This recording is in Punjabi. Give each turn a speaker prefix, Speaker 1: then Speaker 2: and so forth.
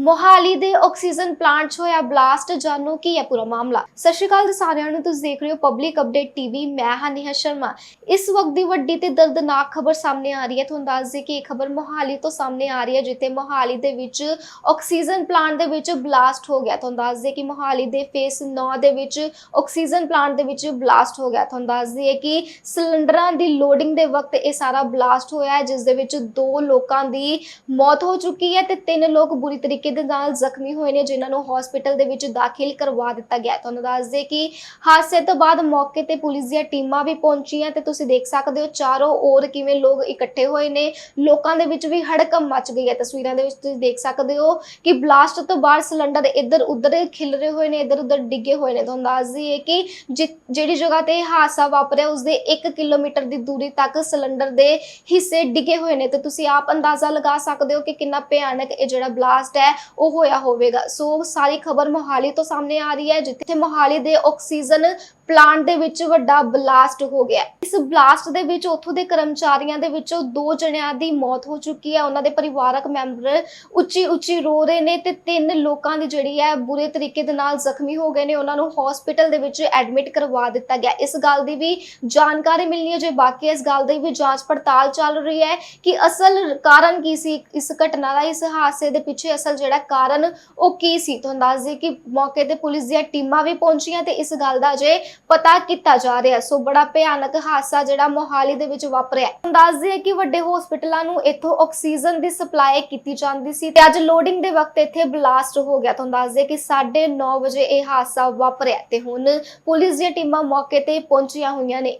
Speaker 1: ਮੋਹਾਲੀ ਦੇ ਆਕਸੀਜਨ ਪਲਾਂਟ 'ਚ ਹੋਇਆ ਬਲਾਸਟ, ਜਾਣੋ ਕੀ ਹੈ ਪੂਰਾ ਮਾਮਲਾ। ਸਤਿ ਸ਼੍ਰੀ ਅਕਾਲ ਸਾਰਿਆਂ ਨੂੰ, ਤੁਸੀਂ ਦੇਖ ਰਹੇ ਹੋ ਪਬਲਿਕ ਅਪਡੇਟ ਟੀਵੀ ਮੈਂ ਹਾਂ ਨੇਹਾ ਸ਼ਰਮਾ। ਇਸ ਵਕਤ ਦੀ ਵੱਡੀ ਤੇ ਦਰਦਨਾਕ ਖਬਰ ਸਾਹਮਣੇ ਆ ਰਹੀ ਹੈ। ਤੁਹਾਨੂੰ ਦੱਸ ਦਈਏ ਕਿ ਇਹ ਖਬਰ ਮੋਹਾਲੀ ਤੋਂ ਸਾਹਮਣੇ ਆ ਰਹੀ ਹੈ, ਜਿੱਥੇ ਮੋਹਾਲੀ ਦੇ ਵਿੱਚ ਆਕਸੀਜਨ ਪਲਾਂਟ ਦੇ ਵਿੱਚ ਬਲਾਸਟ ਹੋ ਗਿਆ। ਤੁਹਾਨੂੰ ਦੱਸ ਦਈਏ ਕਿ ਮੋਹਾਲੀ ਦੇ ਫੇਸ 9 ਦੇ ਵਿੱਚ ਆਕਸੀਜਨ ਪਲਾਂਟ ਦੇ ਵਿੱਚ ਬਲਾਸਟ ਹੋ ਗਿਆ। ਤੁਹਾਨੂੰ ਦੱਸ ਦਈਏ ਕਿ ਸਿਲੰਡਰਾਂ ਦੀ ਲੋਡਿੰਗ ਦੇ ਵਕਤ ਇਹ ਸਾਰਾ ਬਲਾਸਟ ਹੋਇਆ ਹੈ, ਜਿਸ ਦੇ ਵਿੱਚ ਦੋ ਲੋਕਾਂ ਦੀ ਮੌਤ ਹੋ ਚੁੱਕੀ ਹੈ ਤੇ ਤਿੰਨ ਲੋਕ ਬੁਰੀ ਤਰੀਕੇ ਦੇ ਨਾਲ ਜ਼ਖਮੀ ਹੋਏ ਨੇ, ਜਿਨ੍ਹਾਂ ਨੂੰ ਹਸਪੀਟਲ ਦੇ ਵਿੱਚ ਦਾਖਲ ਕਰਵਾ ਦਿੱਤਾ ਗਿਆ ਤੁਹਾਨੂੰ ਦੱਸ ਦੇ ਕਿ ਹਾਦਸੇ ਤੋਂ ਬਾਅਦ ਮੌਕੇ ਤੇ ਪੁਲਿਸ ਦੀਆਂ ਟੀਮਾਂ ਵੀ ਪਹੁੰਚੀਆਂ ਤੇ ਤੁਸੀਂ ਦੇਖ ਸਕਦੇ ਹੋ, ਚਾਰੋਂ ਔਰ ਕਿਵੇਂ ਲੋਕ ਇਕੱਠੇ ਹੋਏ ਨੇ। ਲੋਕਾਂ ਦੇ ਵਿੱਚ ਵੀ ਹੜਕਮ ਮਚ ਗਈ ਹੈ। ਤਸਵੀਰਾਂ ਦੇ ਵਿੱਚ ਤੁਸੀਂ ਦੇਖ ਸਕਦੇ ਹੋ ਕਿ ਬਲਾਸਟ ਤੋਂ ਬਾਅਦ ਸਿਲੰਡਰ ਇੱਧਰ ਉੱਧਰ ਖਿਲਰੇ ਹੋਏ ਨੇ, ਇੱਧਰ ਉੱਧਰ ਡਿੱਗੇ ਹੋਏ ਨੇ। ਤੁਹਾਨੂੰ ਦੱਸ ਦਈਏ ਕਿ ਜਿ- ਜਿਹੜੀ ਜਗ੍ਹਾ ਤੇ ਹਾਦਸਾ ਵਾਪਰਿਆ, ਉਸਦੇ 1 ਕਿਲੋਮੀਟਰ ਦੀ ਦੂਰੀ ਤੱਕ ਸਿਲੰਡਰ ਦੇ ਹਿੱਸੇ ਡਿੱਗੇ ਹੋਏ ਨੇ। ਤੇ ਤੁਸੀਂ ਆਪ ਅੰਦਾਜ਼ਾ ਲਗਾ ਸਕਦੇ ਹੋ ਕਿ ਕਿੰਨਾ ਭਿਆਨਕ ਇਹ ਜਿਹੜਾ ਬਲਾਸਟ ਹੈ ਉਹ ਹੋਇਆ ਹੋਵੇਗਾ। ਸੋ ਸਾਰੀ ਖਬਰ ਮੋਹਾਲੀ ਤੋਂ ਸਾਹਮਣੇ ਆ ਰਹੀ ਹੈ, ਜਿੱਥੇ ਮੋਹਾਲੀ ਦੇ ਆਕਸੀਜਨ ਪਲਾਂਟ ਦੇ ਵਿੱਚ ਵੱਡਾ ਬਲਾਸਟ ਹੋ ਗਿਆ ਇਸ ਬਲਾਸਟ ਦੇ ਵਿੱਚ ਉੱਥੋਂ ਦੇ ਕਰਮਚਾਰੀਆਂ ਦੇ ਵਿੱਚੋਂ ਦੋ ਜਣਿਆਂ ਦੀ ਮੌਤ ਹੋ ਚੁੱਕੀ ਹੈ। ਉਹਨਾਂ ਦੇ ਪਰਿਵਾਰਕ ਮੈਂਬਰ ਉੱਚੀ ਉੱਚੀ ਰੋ ਰਹੇ ਨੇ ਤੇ ਤਿੰਨ ਲੋਕਾਂ ਦੀ ਜਿਹੜੀ ਹੈ ਬੁਰੇ ਤਰੀਕੇ ਦੇ ਨਾਲ ਜ਼ਖਮੀ ਹੋ ਗਏ ਨੇ। ਉਹਨਾਂ ਨੂੰ ਹਸਪੀਟਲ ਦੇ ਵਿੱਚ ਐਡਮਿਟ ਕਰਵਾ ਦਿੱਤਾ ਗਿਆ। ਇਸ ਗੱਲ ਦੀ ਵੀ ਜਾਣਕਾਰੀ ਮਿਲਣੀ ਹੈ। ਜੇ ਬਾਕੀ ਇਸ ਗੱਲ ਦੀ ਵੀ ਜਾਂਚ ਪੜਤਾਲ ਚੱਲ ਰਹੀ ਹੈ ਕਿ ਅਸਲ ਕਾਰਨ ਕੀ ਸੀ? ਇਸ ਘਟਨਾ ਦਾ, ਇਸ ਹਾਦਸੇ ਦੇ ਪਿੱਛੇ ਅਸਲ ਜਿਹੜਾ ਕਾਰਨ ਉਹ ਕੀ ਸੀ? ਤੁਹਾਨੂੰ ਦੱਸ ਦਈਏ ਕਿ ਮੌਕੇ ਤੇ ਪੁਲਿਸ ਦੀਆਂ ਟੀਮਾਂ ਵੀ ਪਹੁੰਚੀਆਂ ਤੇ ਇਸ ਗੱਲ ਦਾ ਜੇ ਪਤਾ ਕੀਤਾ ਜਾ ਰਿਹਾ। ਸੋ ਬੜਾ ਭਿਆਨਕ ਹਾਦਸਾ ਜਿਹੜਾ ਮੋਹਾਲੀ ਦੇ ਵਿੱਚ ਵਾਪਰਿਆ। ਤੁਹਾਨੂੰ ਦੱਸ ਦਈਏ ਕਿ ਵੱਡੇ ਹਸਪੀਟਲਾਂ ਨੂੰ ਇੱਥੋਂ ਆਕਸੀਜਨ ਦੀ ਸਪਲਾਈ ਕੀਤੀ ਜਾਂਦੀ ਸੀ ਤੇ ਅੱਜ ਲੋਡਿੰਗ ਦੇ ਵਕਤ ਇੱਥੇ ਬਲਾਸਟ ਹੋ ਗਿਆ। ਤੁਹਾਨੂੰ ਦੱਸ ਦਈਏ ਕਿ 9:30 ਵਜੇ ਇਹ ਹਾਦਸਾ ਵਾਪਰਿਆ ਤੇ ਹੁਣ ਪੁਲਿਸ ਦੀਆਂ ਟੀਮਾਂ ਮੌਕੇ ਤੇ ਪਹੁੰਚੀਆਂ ਹੋਈਆਂ ਨੇ।